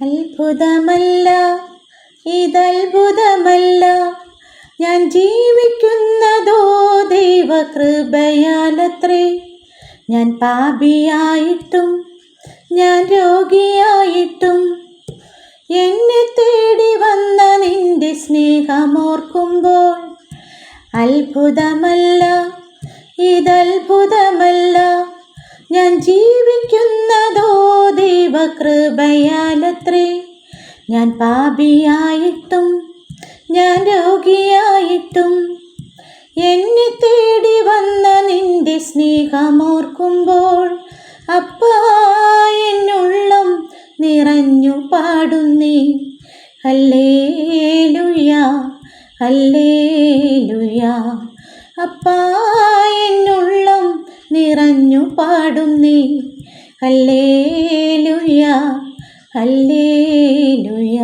അത്ഭുതമല്ല ഇതത്ഭുതമല്ല. ഞാൻ ജീവിക്കുന്നതോ ദൈവകൃപയാലത്രേ. ഞാൻ പാപിയായിട്ടും ഞാൻ രോഗിയായിട്ടും. എന്നെ തേടി വന്ന നിന്റെ സ്നേഹമോർക്കുമ്പോൾ അത്ഭുതമല്ല ദൈവകൃപയാലത്രേ ഞാൻ പാപിയായിട്ടും ഞാൻ രോഗിയായിട്ടും എന്നെ തേടി വന്ന നിന്റെ സ്നേഹമോർക്കുമ്പോൾ അപ്പാ എന്നുള്ളം നിറഞ്ഞു പാടുന്നേ. Hallelujah hallelujah. അപ്പാ എന്നുള്ളം നിറഞ്ഞു പാടുന്നേ. Hallelujah hallelujah